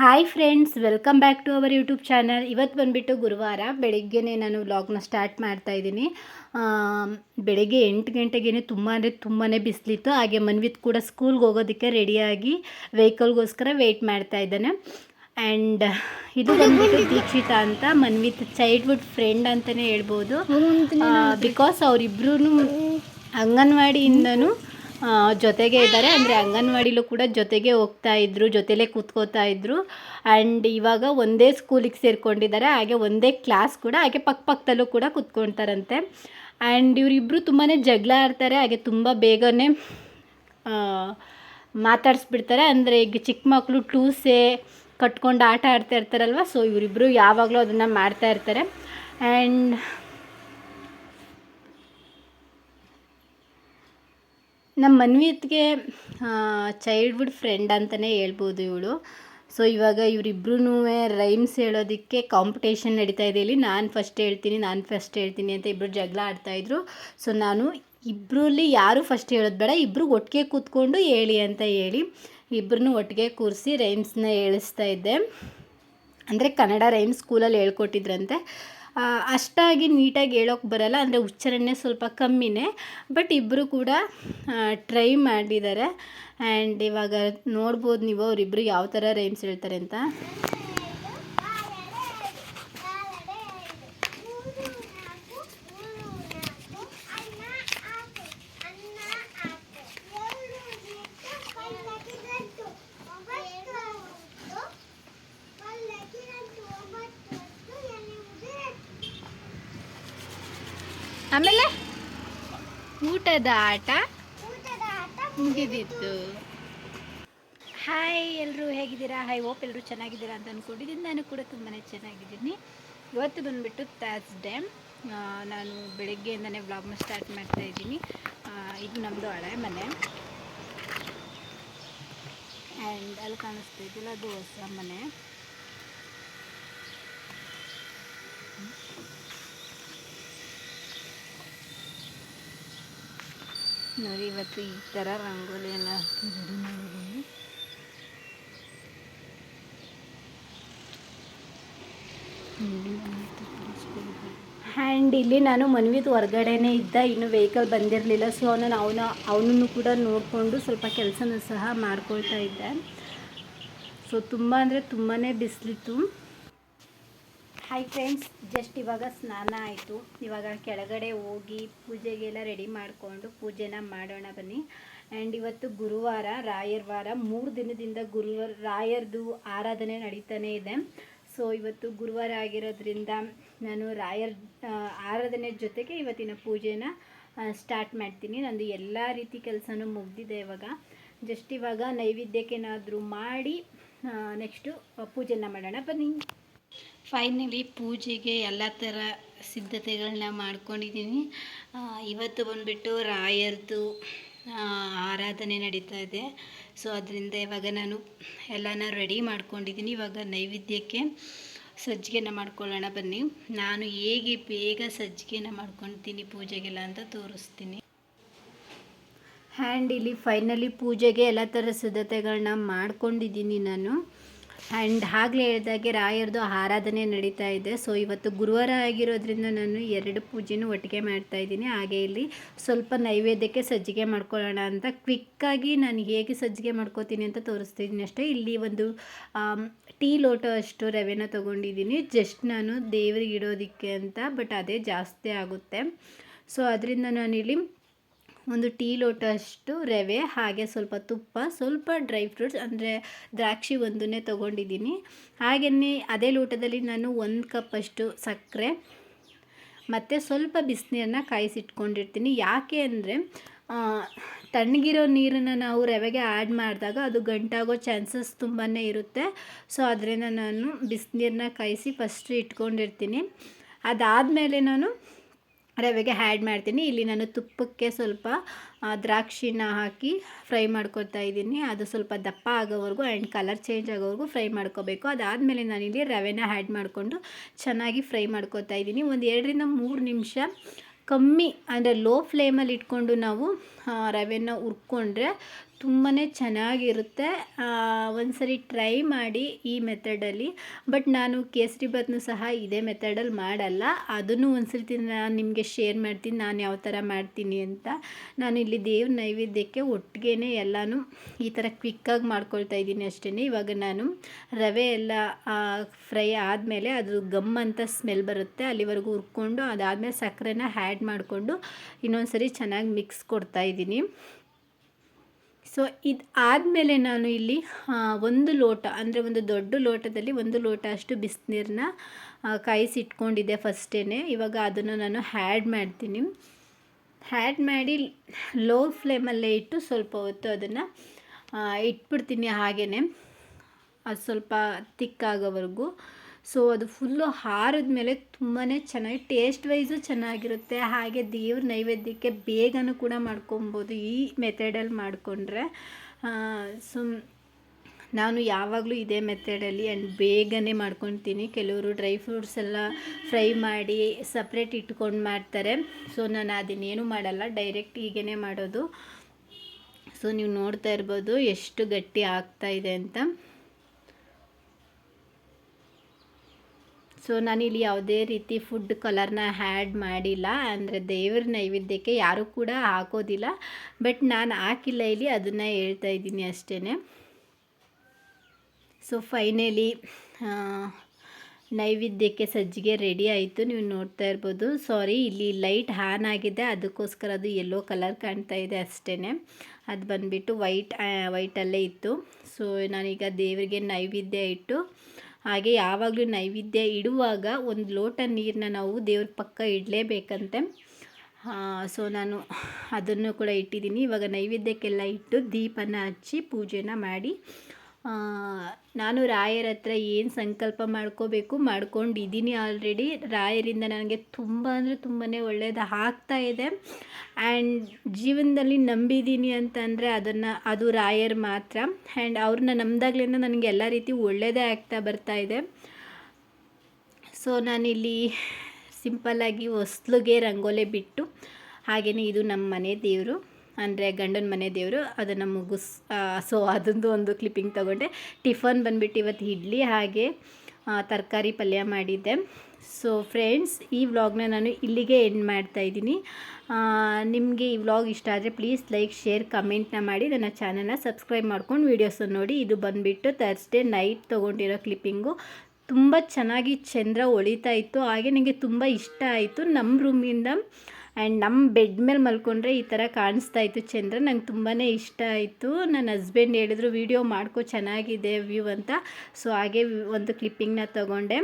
Hi friends welcome back to our YouTube channel ಇವತ್ತು ಬಂದುಬಿಟ್ಟು ಗುರುವಾರ ಬೆಳಿಗ್ಗೆನೇ ನಾನು ವ್ಲಾಗ್ನ ಸ್ಟಾರ್ಟ್ ಮಾಡ್ತಾ ಇದ್ದೀನಿ. ಬೆಳಗ್ಗೆ ಎಂಟು ಗಂಟೆಗೇ ತುಂಬ ಅಂದರೆ ತುಂಬಾ ಬಿಸಿಲಿತ್ತು. ಹಾಗೆ ಮನ್ವಿತ್ ಕೂಡ ಸ್ಕೂಲ್ಗೆ ಹೋಗೋದಕ್ಕೆ ರೆಡಿಯಾಗಿ ವೆಹಿಕಲ್ಗೋಸ್ಕರ ವೆಯ್ಟ್ ಮಾಡ್ತಾ ಇದ್ದಾನೆ. ಆ್ಯಂಡ್ ಇದು ಬಂದ್ಬಿಟ್ಟು ದೀಕ್ಷಿತಾ ಅಂತ ಮನ್ವಿತ್ ಚೈಲ್ಡ್ಹುಡ್ ಫ್ರೆಂಡ್ ಅಂತಲೇ ಹೇಳ್ಬೋದು. ಬಿಕಾಸ್ ಅವರಿಬ್ರು ಅಂಗನವಾಡಿಯಿಂದನೂ ಜೊತೆಗೆ ಇದ್ದಾರೆ. ಅಂದರೆ ಅಂಗನವಾಡಿಲೂ ಕೂಡ ಜೊತೆಗೆ ಹೋಗ್ತಾ ಇದ್ರು, ಜೊತೆಲೇ ಕೂತ್ಕೋತಾ ಇದ್ರು. ಆ್ಯಂಡ್ ಇವಾಗ ಒಂದೇ ಸ್ಕೂಲಿಗೆ ಸೇರ್ಕೊಂಡಿದ್ದಾರೆ. ಹಾಗೆ ಒಂದೇ ಕ್ಲಾಸ್ ಕೂಡ, ಹಾಗೆ ಪಕ್ಕ ಪಕ್ಕದಲ್ಲೂ ಕೂಡ ಕೂತ್ಕೊಳ್ತಾರಂತೆ ಆ್ಯಂಡ್ ಇವರಿಬ್ಬರು ತುಂಬಾ ಜಗಳ ಆಡ್ತಾರೆ. ಹಾಗೆ ತುಂಬ ಬೇಗನೆ ಮಾತಾಡಿಸ್ಬಿಡ್ತಾರೆ. ಅಂದರೆ ಈಗ ಚಿಕ್ಕ ಮಕ್ಕಳು ಟೂಸೆ ಕಟ್ಕೊಂಡು ಆಟ ಆಡ್ತಾ ಇರ್ತಾರಲ್ವ? ಸೊ ಇವರಿಬ್ಬರು ಯಾವಾಗಲೂ ಅದನ್ನು ಮಾಡ್ತಾ ಇರ್ತಾರೆ. ಆ್ಯಂಡ್ ನಮ್ಮ ಮನ್ವಿತ್ಗೆ ಚೈಲ್ಡ್ಹುಡ್ ಫ್ರೆಂಡ್ ಅಂತಲೇ ಹೇಳ್ಬೋದು ಇವಳು. ಸೊ ಇವಾಗ ಇವರಿಬ್ರು ರೈಮ್ಸ್ ಹೇಳೋದಕ್ಕೆ ಕಾಂಪಿಟೇಷನ್ ನಡೀತಾ ಇದೆ ಇಲ್ಲಿ. ನಾನು ಫಸ್ಟ್ ಹೇಳ್ತೀನಿ, ನಾನು ಫಸ್ಟ್ ಹೇಳ್ತೀನಿ ಅಂತ ಇಬ್ಬರು ಜಗಳ ಆಡ್ತಾಯಿದ್ರು ಸೊ ನಾನು ಇಬ್ಬರಲ್ಲಿ ಯಾರು ಫಸ್ಟ್ ಹೇಳೋದು ಬೇಡ ಇಬ್ಬರು ಒಟ್ಟಿಗೆ ಕೂತ್ಕೊಂಡು ಹೇಳಿ ಅಂತ ಹೇಳಿ ಇಬ್ಬರನ್ನೂ ಒಟ್ಟಿಗೆ ಕೂರಿಸಿ ರೈಮ್ಸ್ನ ಹೇಳಿಸ್ತಾ ಇದ್ದೆ. ಅಂದರೆ ಕನ್ನಡ ರೈಮ್ಸ್ ಸ್ಕೂಲಲ್ಲಿ ಹೇಳ್ಕೊಟ್ಟಿದ್ರಂತೆ. ಅಷ್ಟಾಗಿ ನೀಟಾಗಿ ಹೇಳೋಕೆ ಬರಲ್ಲ, ಅಂದರೆ ಉಚ್ಚಾರಣೆ ಸ್ವಲ್ಪ ಕಮ್ಮಿನೇ. ಬಟ್ ಇಬ್ಬರು ಕೂಡ ಟ್ರೈ ಮಾಡಿದ್ದಾರೆ. ಆ್ಯಂಡ್ ಇವಾಗ ನೋಡ್ಬೋದು ನೀವು ಅವರಿಬ್ಬರು ಯಾವ ಥರ ರೈಮ್ಸ್ ಹೇಳ್ತಾರೆ ಅಂತ. ಆಮೇಲೆ ಊಟದ ಆಟ ಮುಗಿದಿತ್ತು ಹಾಯ್ ಎಲ್ಲರೂ ಹೇಗಿದ್ದೀರಾ? ಹಾಯ್ ಓಪ್ ಎಲ್ಲರೂ ಚೆನ್ನಾಗಿದ್ದೀರಾ ಅಂತ ಅಂದ್ಕೊಂಡಿದ್ದೀನಿ ನಾನು ಕೂಡ ತುಂಬಾ ಚೆನ್ನಾಗಿದ್ದೀನಿ. ಇವತ್ತು ಬಂದುಬಿಟ್ಟು ಥರ್ಸ್ಡೇ ನಾನು ಬೆಳಗ್ಗೆಯಿಂದನೇ ವ್ಲಾಗ್ನ ಸ್ಟಾರ್ಟ್ ಮಾಡ್ತಾ ಇದ್ದೀನಿ. ಇದು ನಮ್ಮದು ಹಳೆ ಮನೆ. ಆ್ಯಂಡ್ ಅಲ್ಲಿ ಕಾಣಿಸ್ತಾ ಇದ್ದಿಲ್ಲ ಅದು ಹೊಸ ಮನೆ. ನೋಡಿ, ಇವತ್ತು ಈ ಥರ ರಂಗೋಲಿ ಎಲ್ಲ ಹಾಕಿ ರೆಡಿ ಮಾಡಿದ್ದೀನಿ. ಆ್ಯಂಡ್ ಇಲ್ಲಿ ನಾನು ಮನ್ವಿದ್ ಹೊರಗಡೆನೇ ಇದ್ದ, ಇನ್ನು ವೆಹಿಕಲ್ ಬಂದಿರಲಿಲ್ಲ ಸೊ ನಾನು ಅವನ ಅವನನ್ನು ಕೂಡ ನೋಡಿಕೊಂಡು ಸ್ವಲ್ಪ ಕೆಲಸನೂ ಸಹ ಮಾಡ್ಕೊಳ್ತಾ ಇದ್ದೆ. ಸೊ ತುಂಬ ಅಂದರೆ ತುಂಬಾ ಬಿಸಿಲಿತ್ತು. ಹಾಯ್ ಫ್ರೆಂಡ್ಸ್ ಜಸ್ಟ್ ಇವಾಗ ಸ್ನಾನ ಆಯಿತು. ಇವಾಗ ಕೆಳಗಡೆ ಹೋಗಿ ಪೂಜೆಗೆಲ್ಲ ರೆಡಿ ಮಾಡಿಕೊಂಡು ಪೂಜೆನ ಮಾಡೋಣ ಬನ್ನಿ. ಆ್ಯಂಡ್ ಇವತ್ತು ಗುರುವಾರ, ರಾಯರ್ ವಾರ, ಮೂರು ದಿನದಿಂದ ಗುರುವಾರ, ರಾಯರ್ದು ಆರಾಧನೆ ನಡೀತಾನೆ ಇದೆ. ಸೊ ಇವತ್ತು ಗುರುವಾರ ಆಗಿರೋದ್ರಿಂದ ನಾನು ರಾಯರ್ ಆರಾಧನೆ ಜೊತೆಗೆ ಇವತ್ತಿನ ಪೂಜೆನ ಸ್ಟಾರ್ಟ್ ಮಾಡ್ತೀನಿ. ನಂದು ಎಲ್ಲ ರೀತಿ ಕೆಲಸನೂ ಮುಗ್ದಿದೆ ಇವಾಗ. ಜಸ್ಟ್ ಇವಾಗ ನೈವೇದ್ಯಕ್ಕೇನಾದರೂ ಮಾಡಿ ನೆಕ್ಸ್ಟು ಪೂಜೆನ ಮಾಡೋಣ ಬನ್ನಿ. ಫೈನಲಿ ಪೂಜೆಗೆ ಎಲ್ಲ ಥರ ಸಿದ್ಧತೆಗಳನ್ನ ಮಾಡ್ಕೊಂಡಿದ್ದೀನಿ. ಇವತ್ತು ಬಂದುಬಿಟ್ಟು ರಾಯರ್ದು ಆರಾಧನೆ ನಡೀತಾ ಇದೆ. ಸೊ ಅದರಿಂದ ಇವಾಗ ನಾನು ಎಲ್ಲನ ರೆಡಿ ಮಾಡ್ಕೊಂಡಿದ್ದೀನಿ. ಇವಾಗ ನೈವೇದ್ಯಕ್ಕೆ ಸಜ್ಜಿಗೆನ ಮಾಡ್ಕೊಳ್ಳೋಣ ಬನ್ನಿ. ನಾನು ಹೇಗೆ ಬೇಗ ಸಜ್ಜಿಗೆನ ಮಾಡ್ಕೊತೀನಿ ಪೂಜೆಗೆಲ್ಲ ಅಂತ ತೋರಿಸ್ತೀನಿ. ಹ್ಯಾಂಡ್ ಇಲ್ಲಿ ಫೈನಲಿ ಪೂಜೆಗೆ ಎಲ್ಲ ಥರ ಸಿದ್ಧತೆಗಳನ್ನ ಮಾಡ್ಕೊಂಡಿದ್ದೀನಿ ನಾನು. ಆ್ಯಂಡ್ ಆಗಲೇ ಹೇಳಿದಾಗೆ ರಾಯರದು ಆರಾಧನೆ ನಡೀತಾ ಇದೆ. ಸೊ ಇವತ್ತು ಗುರುವಾರ ಆಗಿರೋದ್ರಿಂದ ನಾನು ಎರಡು ಪೂಜೆನೂ ಒಟ್ಟಿಗೆ ಮಾಡ್ತಾ ಇದ್ದೀನಿ. ಹಾಗೆ ಇಲ್ಲಿ ಸ್ವಲ್ಪ ನೈವೇದ್ಯಕ್ಕೆ ಸಜ್ಜಿಗೆ ಮಾಡ್ಕೊಳ್ಳೋಣ ಅಂತ ಕ್ವಿಕ್ಕಾಗಿ ನಾನು ಹೇಗೆ ಸಜ್ಜಿಗೆ ಮಾಡ್ಕೋತೀನಿ ಅಂತ ತೋರಿಸ್ತಿದ್ದೀನಿ ಅಷ್ಟೇ. ಇಲ್ಲಿ ಒಂದು ಟೀ ಲೋಟ ಅಷ್ಟು ರವೆನ ತೊಗೊಂಡಿದ್ದೀನಿ. ಜಸ್ಟ್ ನಾನು ದೇವರಿಗೆ ಇಡೋದಕ್ಕೆ ಅಂತ ಬಟ್ ಅದೇ ಜಾಸ್ತಿ ಆಗುತ್ತೆ. ಸೊ ಅದರಿಂದ ನಾನಿಲ್ಲಿ ಒಂದು ಟೀ ಲೋಟ ಅಷ್ಟು ರವೆ, ಹಾಗೆ ಸ್ವಲ್ಪ ತುಪ್ಪ, ಸ್ವಲ್ಪ ಡ್ರೈ ಫ್ರೂಟ್ಸ್, ಅಂದರೆ ದ್ರಾಕ್ಷಿ ಒಂದನ್ನೇ ತೊಗೊಂಡಿದ್ದೀನಿ. ಹಾಗೆಯೇ ಅದೇ ಲೋಟದಲ್ಲಿ ನಾನು ಒಂದು ಕಪ್ಪಷ್ಟು ಸಕ್ಕರೆ, ಮತ್ತು ಸ್ವಲ್ಪ ಬಿಸಿನೀರನ್ನ ಕಾಯಿಸಿಟ್ಕೊಂಡಿರ್ತೀನಿ. ಯಾಕೆ ಅಂದರೆ ತಣ್ಣಗಿರೋ ನೀರನ್ನು ನಾವು ರವೆಗೆ ಆ್ಯಡ್ ಮಾಡಿದಾಗ ಅದು ಗಂಟಾಗೋ ಚಾನ್ಸಸ್ ತುಂಬಾ ಇರುತ್ತೆ. ಸೊ, ಅದರಿಂದ ನಾನು ಬಿಸಿನೀರನ್ನ ಕಾಯಿಸಿ ಫಸ್ಟ್ ಇಟ್ಕೊಂಡಿರ್ತೀನಿ. ಅದಾದಮೇಲೆ ನಾನು ರವೆಗೆ ಹ್ಯಾಡ್ ಮಾಡ್ತೀನಿ. ಇಲ್ಲಿ ನಾನು ತುಪ್ಪಕ್ಕೆ ಸ್ವಲ್ಪ ದ್ರಾಕ್ಷಿನ ಹಾಕಿ ಫ್ರೈ ಮಾಡ್ಕೊತಾ ಇದ್ದೀನಿ. ಅದು ಸ್ವಲ್ಪ ದಪ್ಪ ಆಗೋವರೆಗೂ ಆ್ಯಂಡ್ ಕಲರ್ ಚೇಂಜ್ ಆಗೋವರೆಗೂ ಫ್ರೈ ಮಾಡ್ಕೋಬೇಕು. ಅದಾದಮೇಲೆ ನಾನಿಲ್ಲಿ ರವೆನ ಹ್ಯಾಡ್ ಮಾಡಿಕೊಂಡು ಚೆನ್ನಾಗಿ ಫ್ರೈ ಮಾಡ್ಕೊತಾ ಇದ್ದೀನಿ. ಒಂದು ಎರಡರಿಂದ ಮೂರು ನಿಮಿಷ ಕಮ್ಮಿ ಅಂದರೆ ಲೋ ಫ್ಲೇಮಲ್ಲಿ ಇಟ್ಕೊಂಡು ನಾವು ರವೆನ ಹುರ್ಕೊಂಡ್ರೆ ತುಂಬಾ ಚೆನ್ನಾಗಿರುತ್ತೆ. ಒಂದ್ಸರಿ ಟ್ರೈ ಮಾಡಿ ಈ ಮೆಥಡಲ್ಲಿ. ಬಟ್ ನಾನು ಕೇಸರಿ ಬಾತ್ನು ಸಹ ಇದೇ ಮೆಥಡಲ್ಲಿ ಮಾಡಲ್ಲ. ಅದನ್ನು ಒಂದ್ಸರಿ ನಾನು ನಿಮಗೆ ಶೇರ್ ಮಾಡ್ತೀನಿ. ನಾನು ಯಾವ ಥರ ಮಾಡ್ತೀನಿ ಅಂತ. ನಾನು ಇಲ್ಲಿ ದೇವ್ರ ನೈವೇದ್ಯಕ್ಕೆ ಒಟ್ಟಿಗೆ ಎಲ್ಲನೂ ಈ ಥರ ಕ್ವಿಕ್ಕಾಗಿ ಮಾಡ್ಕೊಳ್ತಾ ಇದ್ದೀನಿ ಅಷ್ಟೇ ಇವಾಗ ನಾನು ರವೆ ಎಲ್ಲ ಫ್ರೈ ಆದಮೇಲೆ ಅದು ಗಮ್ ಅಂತ ಸ್ಮೆಲ್ ಬರುತ್ತೆ. ಅಲ್ಲಿವರೆಗೂ ಹುರ್ಕೊಂಡು ಅದಾದಮೇಲೆ ಸಕ್ಕರೆನ ಹ್ಯಾಡ್ ಮಾಡಿಕೊಂಡು ಇನ್ನೊಂದು ಸರಿ ಚೆನ್ನಾಗಿ ಮಿಕ್ಸ್ ಕೊಡ್ತಾ ಇದ್ದೀನಿ. ಸೊ ಇದು ಆದಮೇಲೆ ನಾನು ಇಲ್ಲಿ ಒಂದು ಲೋಟ, ಅಂದರೆ ಒಂದು ದೊಡ್ಡ ಲೋಟದಲ್ಲಿ ಒಂದು ಲೋಟ ಅಷ್ಟು ಬಿಸಿನೀರನ್ನ ಕಾಯಿಸಿಟ್ಕೊಂಡಿದ್ದೆ ಫಸ್ಟೇ ಇವಾಗ ಅದನ್ನು ನಾನು ಹ್ಯಾಡ್ ಮಾಡ್ತೀನಿ. ಹ್ಯಾಡ್ ಮಾಡಿ ಲೋ ಫ್ಲೇಮಲ್ಲೇ ಇಟ್ಟು ಸ್ವಲ್ಪ ಹೊತ್ತು ಅದನ್ನು ಇಟ್ಬಿಡ್ತೀನಿ ಹಾಗೆಯೇ ಅದು ಸ್ವಲ್ಪ ತಿಕ್ಕಾಗೋವರೆಗೂ ಸೊ ಅದು ಫುಲ್ಲು ಹಾರಿದ ಮೇಲೆ ತುಂಬಾ ಚೆನ್ನಾಗಿ ಟೇಸ್ಟ್ ವೈಸು ಚೆನ್ನಾಗಿರುತ್ತೆ. ಹಾಗೆ ದೇವ್ರ ನೈವೇದ್ಯಕ್ಕೆ ಬೇಗನೂ ಕೂಡ ಮಾಡ್ಕೊಬೋದು ಈ ಮೆಥಡಲ್ಲಿ ಮಾಡಿಕೊಂಡ್ರೆ. ಸೊ ನಾನು ಯಾವಾಗಲೂ ಇದೇ ಮೆಥಡಲ್ಲಿ ಆ್ಯಂಡ್ ಬೇಗನೆ ಮಾಡ್ಕೊತೀನಿ ಕೆಲವರು ಡ್ರೈ ಫ್ರೂಟ್ಸ್ ಎಲ್ಲ ಫ್ರೈ ಮಾಡಿ ಸಪ್ರೇಟ್ ಇಟ್ಕೊಂಡು ಮಾಡ್ತಾರೆ. ಸೊ ನಾನು ಅದನ್ನೇನು ಮಾಡಲ್ಲ ಡೈರೆಕ್ಟ್ ಹೀಗೇ ಮಾಡೋದು. ಸೊ ನೀವು ನೋಡ್ತಾ ಇರ್ಬೋದು ಎಷ್ಟು ಗಟ್ಟಿ ಆಗ್ತಾ ಇದೆ ಅಂತ. ಸೊ ನಾನಿಲ್ಲಿ ಯಾವುದೇ ರೀತಿ ಫುಡ್ ಕಲರ್ನ ಹ್ಯಾಡ್ ಮಾಡಿಲ್ಲ. ಅಂದರೆ ದೇವ್ರ ನೈವೇದ್ಯಕ್ಕೆ ಯಾರೂ ಕೂಡ ಹಾಕೋದಿಲ್ಲ. ಬಟ್ ನಾನು ಹಾಕಿಲ್ಲ ಇಲ್ಲಿ, ಅದನ್ನು ಹೇಳ್ತಾ ಇದ್ದೀನಿ ಅಷ್ಟೇ ಸೊ ಫೈನಲಿ ನೈವೇದ್ಯಕ್ಕೆ ಸಜ್ಜಿಗೆ ರೆಡಿ ಆಯಿತು. ನೀವು ನೋಡ್ತಾ ಇರ್ಬೋದು. ಸಾರಿ ಇಲ್ಲಿ ಲೈಟ್ ಆನ್ ಆಗಿದೆ. ಅದಕ್ಕೋಸ್ಕರ ಅದು ಯೆಲ್ಲೋ ಕಲರ್ ಕಾಣ್ತಾ ಇದೆ ಅಷ್ಟೇ ಅದು ಬಂದುಬಿಟ್ಟು ವೈಟ್ ವೈಟಲ್ಲೇ ಇತ್ತು. ಸೊ ನಾನೀಗ ದೇವರಿಗೆ ನೈವೇದ್ಯ ಇಟ್ಟು ಹಾಗೆ ಯಾವಾಗಲೂ ನೈವೇದ್ಯ ಇಡುವಾಗ ಒಂದು ಲೋಟ ನೀರನ್ನ ನಾವು ದೇವ್ರ ಪಕ್ಕ ಇಡಲೇಬೇಕಂತೆ. ಸೊ ನಾನು ಅದನ್ನು ಕೂಡ ಇಟ್ಟಿದ್ದೀನಿ. ಇವಾಗ ನೈವೇದ್ಯಕ್ಕೆಲ್ಲ ಇಟ್ಟು ದೀಪನ ಹಚ್ಚಿ ಪೂಜೆನ ಮಾಡಿ ನಾನು ರಾಯರ ಹತ್ರ ಏನು ಸಂಕಲ್ಪ ಮಾಡ್ಕೋಬೇಕು ಮಾಡ್ಕೊಂಡಿದ್ದೀನಿ ಆಲ್ರೆಡಿ ರಾಯರಿಂದ ನನಗೆ ತುಂಬ ಅಂದರೆ ತುಂಬಾ ಒಳ್ಳೆಯದು ಆಗ್ತಾ ಇದೆ. ಆ್ಯಂಡ್ ಜೀವನದಲ್ಲಿ ನಂಬಿದ್ದೀನಿ ಅಂತಂದರೆ ಅದನ್ನು, ಅದು ರಾಯರ್ ಮಾತ್ರ. ಆ್ಯಂಡ್ ಅವ್ರನ್ನ ನಂಬಿದಾಗ್ಲಿಂದ ನನಗೆ ಎಲ್ಲ ರೀತಿ ಒಳ್ಳೆಯದೇ ಆಗ್ತಾ ಬರ್ತಾ ಇದೆ. ಸೊ ನಾನಿಲ್ಲಿ ಸಿಂಪಲ್ಲಾಗಿ ಹೊಸ್ಲಿಗೆ ರಂಗೋಲೆ ಬಿಟ್ಟು ಹಾಗೆಯೇ ಇದು ನಮ್ಮ ಮನೆ ದೇವರು. ಅಂದರೆ ಗಂಡನ ಮನೆ ದೇವರು ಅದನ್ನು ಮುಗಿಸ್ ಸೊ ಅದೊಂದು ಒಂದು ಕ್ಲಿಪ್ಪಿಂಗ್ ತೊಗೊಂಡೆ. ಟಿಫನ್ ಬಂದುಬಿಟ್ಟು ಇವತ್ತು ಇಡ್ಲಿ ಹಾಗೆ ತರಕಾರಿ ಪಲ್ಯ ಮಾಡಿದ್ದೆ. ಸೊ ಫ್ರೆಂಡ್ಸ್ ಈ ವ್ಲಾಗ್ನ ನಾನು ಇಲ್ಲಿಗೆ ಎಂಡ್ ಮಾಡ್ತಾ ಇದ್ದೀನಿ. ನಿಮಗೆ ಈ ವ್ಲಾಗ್ ಇಷ್ಟ ಆದರೆ ಪ್ಲೀಸ್ ಲೈಕ್ ಶೇರ್ ಕಮೆಂಟ್ನ ಮಾಡಿ. ನನ್ನ ಚಾನಲ್ನ ಸಬ್ಸ್ಕ್ರೈಬ್ ಮಾಡ್ಕೊಂಡು ವೀಡಿಯೋಸನ್ನು ನೋಡಿ. ಇದು ಬಂದುಬಿಟ್ಟು ಥರ್ಸ್ಡೇ ನೈಟ್ ತೊಗೊಂಡಿರೋ ಕ್ಲಿಪ್ಪಿಂಗು ತುಂಬ ಚೆನ್ನಾಗಿ ಚಂದ್ರ ಹೊಳಿತಾ ಇತ್ತು. ಹಾಗೆ ನನಗೆ ತುಂಬ ಇಷ್ಟ ಆಯಿತು. ನಮ್ಮ ರೂಮಿಂದ ಆ್ಯಂಡ್ ನಮ್ಮ ಬೆಡ್ ಮೇಲೆ ಮಲ್ಕೊಂಡ್ರೆ ಈ ಥರ ಕಾಣಿಸ್ತಾ ಇತ್ತು ಚಂದ್ರ. ನಂಗೆ ತುಂಬಾ ಇಷ್ಟ ಆಯಿತು. ನನ್ನ ಹಸ್ಬೆಂಡ್ ಹೇಳಿದ್ರು ವೀಡಿಯೋ ಮಾಡ್ಕೊ, ಚೆನ್ನಾಗಿದೆ ವ್ಯೂ ಅಂತ. ಸೊ ಹಾಗೆ ಒಂದು ಕ್ಲಿಪ್ಪಿಂಗ್ನ ತಗೊಂಡೆ.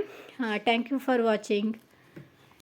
Thank you for watching